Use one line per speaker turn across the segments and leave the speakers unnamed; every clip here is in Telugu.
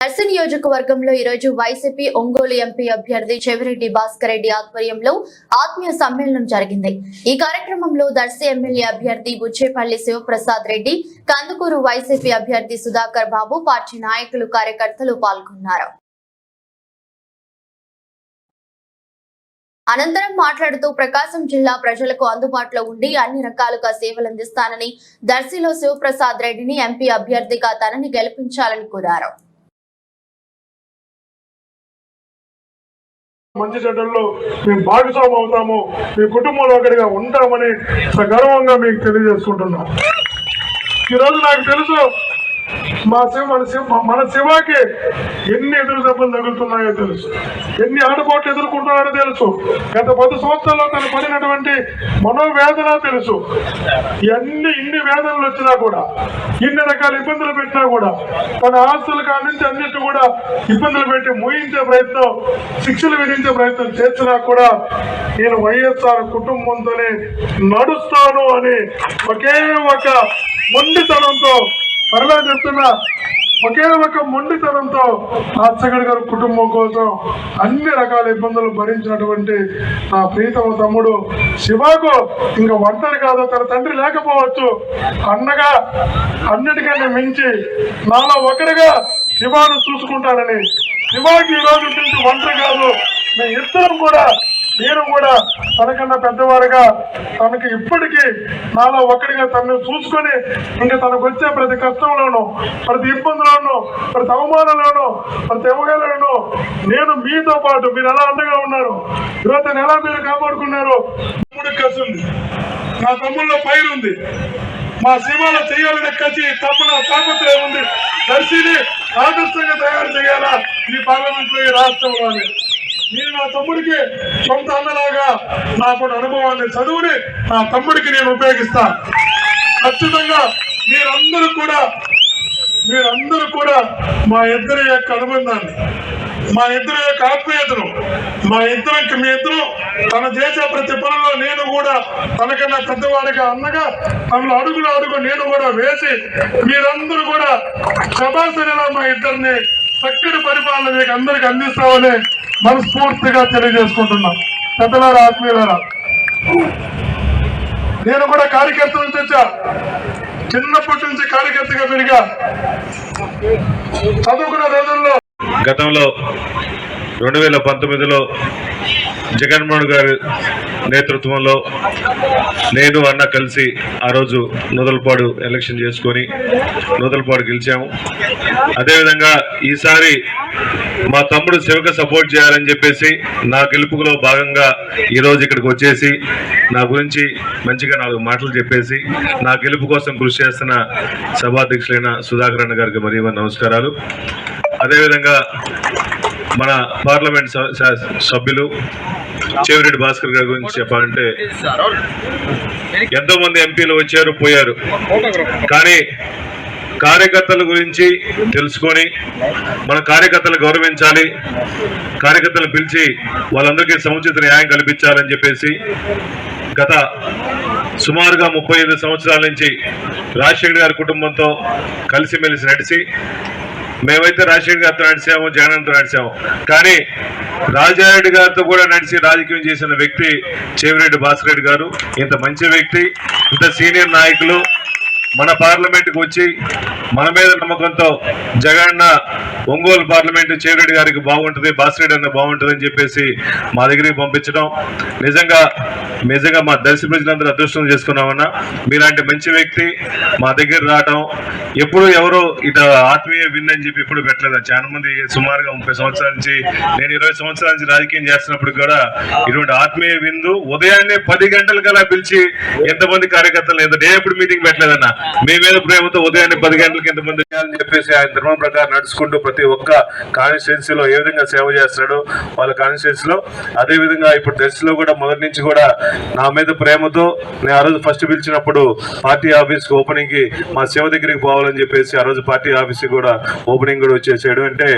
దర్శి నియోజకవర్గంలో ఈరోజు వైసీపీ ఒంగోలు ఎంపీ అభ్యర్థి చెవిరెడ్డి భాస్కర్ రెడ్డి ఆధ్వర్యంలో ఆత్మీయ సమ్మేళనం జరిగింది. ఈ కార్యక్రమంలో దర్శి ఎమ్మెల్యే అభ్యర్థి బుచ్చేపల్లి శివప్రసాద్ రెడ్డి కందుకూరు వైసీపీ అభ్యర్థి సుధాకర్ బాబు పార్టీ నాయకులు కార్యకర్తలు పాల్గొన్నారు. అనంతరం మాట్లాడుతూ ప్రకాశం జిల్లా ప్రజలకు అందుబాటులో ఉండి అన్ని రకాలుగా సేవలందిస్తానని దర్శిలో శివప్రసాద్ రెడ్డిని ఎంపీ అభ్యర్థిగా తనని గెలిపించాలని కోరారు.
మంచి చెడ్డల్లో మేము భాగస్వామి అవుతాము మీ కుటుంబంలో ఒకటిగా ఉంటామని సగర్వంగా మీకు తెలియజేసుకుంటున్నాం. ఈరోజు నాకు తెలుసు మా శివ మన శివ మన శివకి ఎన్ని ఎదురు దెబ్బలు తగులుతున్నాయో తెలుసు. ఎన్ని ఆటపోట్లు ఎదుర్కొంటున్నాడో తెలుసు. గత పది సంవత్సరాల్లో తను పడినటువంటి మనోవేదన తెలుసు. ఇవన్నీ ఇన్ని వేదనలు వచ్చినా కూడా ఇన్ని రకాల ఇబ్బందులు పెట్టినా కూడా తన ఆస్తుల కాడి నుంచి అన్నిటి కూడా ఇబ్బందులు పెట్టి ముయించే ప్రయత్నం శిక్షలు విధించే ప్రయత్నం చేసినా కూడా నేను వైఎస్ఆర్ కుటుంబంతోనే నడుస్తాను అని ఒకే ఒక మొండితనంతో మరలా చెప్తున్నా ఒకే ఒక మొండితనంతో రాజశేఖర్ గారి కుటుంబం కోసం అన్ని రకాల ఇబ్బందులు భరించినటువంటి నా ప్రీతమ తమ్ముడు శివాకు ఇంకా ఒంటరి కాదు తన తండ్రి లేకపోవచ్చు అన్నగా అన్నిటికన్నా మించి నాలో ఒకరిగా శివాను చూసుకుంటానని శివాకి ఈ రోజు నుంచి ఒంటరి కాదు మీ ఇద్దరం కూడా నేను కూడా తనకన్నా పెద్దవారుగా తనకి ఇప్పటికీ నాలో ఒక్కడిగా తనను చూసుకొని ఇంకా తనకు వచ్చే ప్రతి కష్టంలోనూ ప్రతి ఇబ్బందులోనూ ప్రతి అవమానంలోనూ ప్రతి అవగాహనలోనూ నేను మీతో పాటు మీరు ఎలా అండగా ఉన్నారు యువతను ఎలా మీరు కాపాడుకున్నారు తమ్ముడు కసి ఉంది. నా తమ్ముళ్ళ పైరు ఉంది. మా సినిమాలో చేయాలనే కసి తప్పన తాపత్రయం ఉంది. దర్శిని ఆదర్శంగా తయారు చేయాలా ఈ పార్లమెంట్లో ఈ రాష్ట్రంలోనే. నేను నా తమ్ముడికి సొంత అన్నలాగా నాకు అనుభవాన్ని చదువుని నా తమ్ముడికి నేను ఉపయోగిస్తా. ఖచ్చితంగా మీరందరూ కూడా మీరందరూ కూడా మా ఇద్దరి యొక్క అనుబంధాన్ని మా ఇద్దరి యొక్క ఆత్మీయతను మా ఇద్దరికి మీ ఇద్దరు తన చేసే ప్రతి పనిలో నేను కూడా తనకన్నా పెద్దవాడిగా అన్నగా తనలో అడుగులు అడుగు నేను కూడా వేసి మీరందరూ కూడా శబాసనలా మా ఇద్దరిని చక్కటి పరిపాలన మీకు అందరికి అందిస్తామని మనస్ఫూర్తిగా తెలియజేసుకుంటున్నాం. పెద్దలారా ఆత్మీయులారా నేను కూడా కార్యకర్త నుంచి వచ్చా. చిన్నప్పటి నుంచి కార్యకర్తగా పెరిగా. చదువుకున్న రోజుల్లో
గతంలో రెండు వేల పంతొమ్మిదిలో జగన్మోహన్ గారి నేతృత్వంలో నేను అన్న కలిసి ఆ రోజు నూతలపాడు ఎలక్షన్ చేసుకొని నూతలపాడు గెలిచాము. అదేవిధంగా ఈసారి మా తమ్ముడు శివక సపోర్ట్ చేయాలని చెప్పేసి నా గెలుపులో భాగంగా ఈరోజు ఇక్కడికి వచ్చేసి నా గురించి మంచిగా నాలుగు మాటలు చెప్పేసి నా గెలుపు కోసం కృషి చేస్తున్న సభాధ్యక్షులైన సుధాకర్ అన్న గారికి మరీ నమస్కారాలు. అదేవిధంగా మన పార్లమెంట్ స- సభ్యులు చెవిరెడ్డి భాస్కర్ గారి గురించి చెప్పాలంటే ఎంతో మంది ఎంపీలు వచ్చారు పోయారు. కానీ కార్యకర్తల గురించి తెలుసుకొని మన కార్యకర్తలు గౌరవించాలి కార్యకర్తలు పిలిచి వాళ్ళందరికీ సముచిత న్యాయం కల్పించాలని చెప్పేసి గత సుమారుగా ముప్పై ఐదు సంవత్సరాల నుంచి రాజశేఖర్ గారి కుటుంబంతో కలిసిమెలిసి నడిచి మేమైతే రాజశేఖర్ గారితో నడిచాము జగన్తో నడిచాము. కానీ రాజారెడ్డి గారితో కూడా నడిచి రాజకీయం చేసిన వ్యక్తి చెవిరెడ్డి భాస్కర్ గారు. ఇంత మంచి వ్యక్తి ఇంత సీనియర్ నాయకులు. మన పార్లమెంట్కి వచ్చి మన మీద నమ్మకంతో జగన్న ఒంగోలు పార్లమెంట్ చెవిరెడ్డి గారికి బాగుంటుంది బాసిరెడ్డి అన్న బాగుంటుంది అని చెప్పేసి మా దగ్గరికి పంపించడం. నిజంగా నిజంగా మా దర్శి ప్రజలందరూ అదృష్టం చేసుకున్నామన్నా. మీలాంటి మంచి వ్యక్తి మా దగ్గర రావడం ఎప్పుడు ఎవరు ఇట ఆత్మీయ విన్ అని చెప్పి ఎప్పుడు పెట్టలేదు. చాలా మంది సుమారుగా ముప్పై సంవత్సరాల నుంచి నేను ఇరవై సంవత్సరాల నుంచి రాజకీయం చేస్తున్నప్పుడు కూడా ఇటువంటి ఆత్మీయ విందు ఉదయాన్నే పది గంటల కల్లా పిలిచి ఎంతమంది కార్యకర్తలు ఎంత డే ఎప్పుడు మీటింగ్ పెట్టలేదన్నా. మీ మీద ప్రేమతో ఉదయాన్నే పది గంటలకు ఎంతమంది చేయాలని చెప్పేసి ఆయన ధర్మం ప్రకారం నడుచుకుంటూ ప్రతి ఒక్క కాన్స్టిట్యున్సీలో ఏ విధంగా సేవ చేస్తున్నాడు వాళ్ళ కాన్స్టిట్యున్సీలో అదే విధంగా ఇప్పుడు దర్శిలో కూడా మొదటి నుంచి కూడా నా మీద ప్రేమతో నేను ఆ రోజు ఫస్ట్ పిలిచినప్పుడు పార్టీ ఆఫీస్ ఓపెనింగ్కి మా శివ దగ్గరికి పోవాలని చెప్పేసి ఆ రోజు పార్టీ ఆఫీస్ కూడా ఓపెనింగ్ కూడా వచ్చేసాడు. అంటే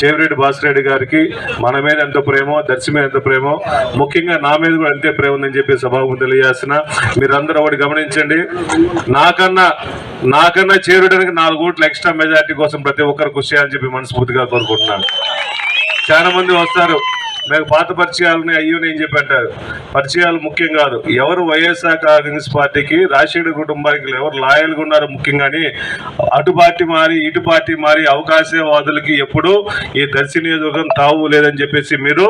చేవిరెడ్డి భాస్కర్ రెడ్డి గారికి మన మీద ఎంత ప్రేమో దర్శి మీద ఎంత ప్రేమో ముఖ్యంగా నా మీద కూడా అంతే ప్రేమ ఉందని చెప్పి సభాము తెలియజేస్తున్నా. మీరందరూ ఒకటి గమనించండి. నాకన్నా కన్నా నాకన్నా చేరడానికి నాలుగు ఓట్లు ఎక్స్ట్రా మెజారిటీ కోసం ప్రతి ఒక్కరు కృషి చేయాలని చెప్పి మనస్ఫూర్తిగా కోరుకుంటున్నాను. చాలా మంది వస్తారు. మేము పాత పరిచయాలని అయ్యో నేను చెప్పి అంటారు. పరిచయాలు ముఖ్యం కాదు. ఎవరు వైఎస్ఆర్ కాంగ్రెస్ పార్టీకి రాజశేఖర కుటుంబానికి ఎవరు లాయల్గా ఉన్నారో ముఖ్యం కానీ అటు పార్టీ మారి ఇటు పార్టీ మారి అవకాశవాదులకి ఎప్పుడూ ఈ దర్శి నియోజకవర్గం తావు లేదని చెప్పేసి మీరు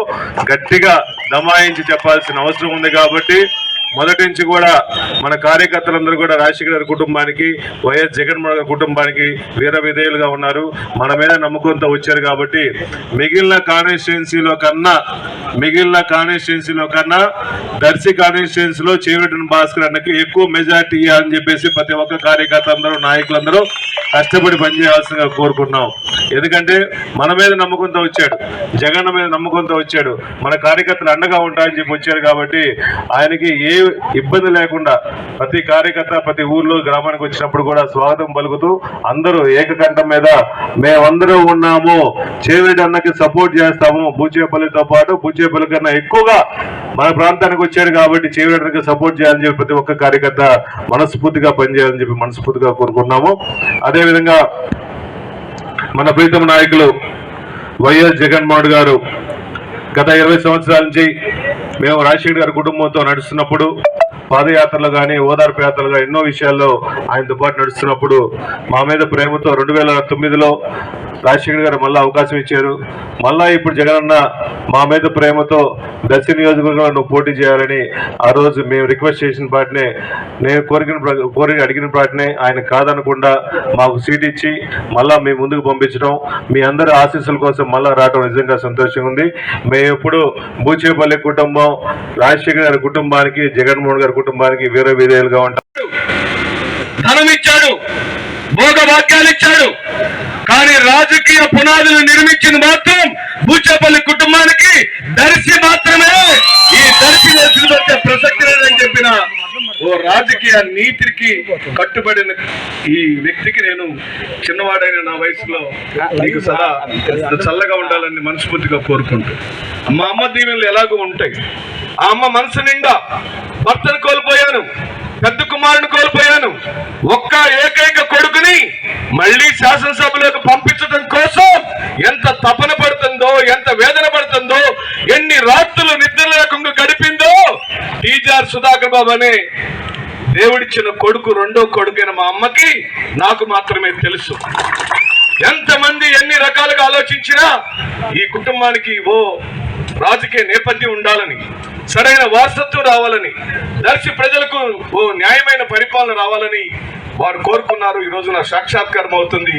గట్టిగా దమాయించి చెప్పాల్సిన అవసరం ఉంది కాబట్టి మొదటి నుంచి కూడా మన కార్యకర్తలందరూ కూడా రాజశేఖర గారి కుటుంబానికి వైఎస్ జగన్మోహన్ గారి కుటుంబానికి వీర విధేయులుగా ఉన్నారు. మన మీద నమ్మకంతో వచ్చారు కాబట్టి మిగిలిన కాన్స్టిట్యున్సీలో కన్నా మిగిలిన కాన్స్టిట్యున్సీలో కన్నా దర్శి కాన్స్టిట్యున్సీలో చేవటిన భాస్కర్ అన్నకి ఎక్కువ మెజార్టీ ఇవ్వాలని చెప్పేసి ప్రతి ఒక్క కార్యకర్తలందరూ నాయకులందరూ కష్టపడి పనిచేయాల్సిందిగా కోరుకున్నాం ఎందుకంటే మన మీద నమ్మకంతో వచ్చాడు. జగన్ మీద నమ్మకంతో వచ్చాడు. మన కార్యకర్తలు అండగా ఉంటాయని చెప్పి వచ్చారు కాబట్టి ఆయనకి ఏ ఇబ్బంది లేకుండా ప్రతి కార్యకర్త ప్రతి ఊర్లో గ్రామానికి వచ్చినప్పుడు కూడా స్వాగతం పలుకుతూ అందరూ ఏకకంఠం మీద మేమందరూ ఉన్నాము చేవేడి అన్నకి సపోర్ట్ చేస్తాము. బూచేపల్లితో పాటు బూచేపల్లి కన్నా ఎక్కువగా మన ప్రాంతానికి వచ్చాడు కాబట్టి చేవేడి సపోర్ట్ చేయాలని చెప్పి ప్రతి ఒక్క కార్యకర్త మనస్ఫూర్తిగా పనిచేయాలని చెప్పి మనస్ఫూర్తిగా కోరుకున్నాము అదేవిధంగా మన ప్రీతమ నాయకులు వైఎస్ జగన్మోహన్ గారు గత ఇరవై సంవత్సరాల నుంచి మేము రాజశేఖర్ గారి కుటుంబంతో నడుస్తున్నప్పుడు పాదయాత్రలు కానీ ఓదార్పు యాత్రలు కానీ ఎన్నో విషయాల్లో ఆయనతో పాటు నడుస్తున్నప్పుడు మా మీద ప్రేమతో రెండు వేల తొమ్మిదిలో రాజశేఖర్ గారు మళ్ళీ అవకాశం ఇచ్చారు. మళ్ళా ఇప్పుడు జగనన్న మా మీద ప్రేమతో దర్శి నియోజకవర్గంలో నువ్వు పోటీ చేయాలని ఆ రోజు మేము రిక్వెస్ట్ చేసిన పాటనే నేను కోరిన కోరిక కోరి అడిగిన పాటనే ఆయన కాదనకుండా మాకు సీట్ ఇచ్చి మళ్ళా మీ ముందుకు పంపించడం మీ అందరి ఆశీస్సుల కోసం మళ్ళా రావడం నిజంగా సంతోషంగా ఉంది. మేము ఎప్పుడు బూచేపల్లి కుటుంబం రాజశేఖర్ గారి కుటుంబానికి జగన్మోహన్ గారి కుటుంబానికి వీర విధేయులుగా ఉంటాం.
ధనం ఇచ్చాడు భోగ భాగ్యాలు ఇచ్చాడు కానీ రాజకీయ పునాదులు నిర్మించింది మాత్రం బూచేపల్లి కుటుంబానికి దర్శి మాత్రమే. ఈ దర్శి వచ్చే ప్రసక్తి లేదని చెప్పిన ఓ రాజకీయ నీతికి కట్టుబడిన ఈ వ్యక్తికి నేను చిన్నవాడైన నా వయసులో నీకు సదా చల్లగా ఉండాలని మనస్ఫూర్తిగా కోరుకుంటూ. మా అమ్మ దీవెనలు ఎలాగో ఉంటాయి. ఆ అమ్మ మనసు నిండా భర్తను కోల్పోయాను పెద్ద కుమారుని కోల్పోయాను. ఒక్క ఏకైక కొడుకుని మళ్ళీ శాసనసభలోకి పంప కోసం ఎంత తపన పడుతుందో ఎంత వేదన పడుతుందో ఎన్ని రాత్రులు నిద్ర లేకుండా గడిపిందో టీజార్ అనే దేవుడిచ్చిన కొడుకు రెండో కొడుకైన మా అమ్మకి నాకు మాత్రమే తెలుసు. ఎంతమంది ఎన్ని రకాలుగా ఆలోచించినా ఈ కుటుంబానికి ఓ రాజకీయ నేపథ్యం ఉండాలని సరైన వారసత్వం రావాలని దర్శి ప్రజలకు ఓ న్యాయమైన పరిపాలన రావాలని వారు కోరుకున్నారు. ఈ రోజున సాక్షాత్కారం అవుతుంది.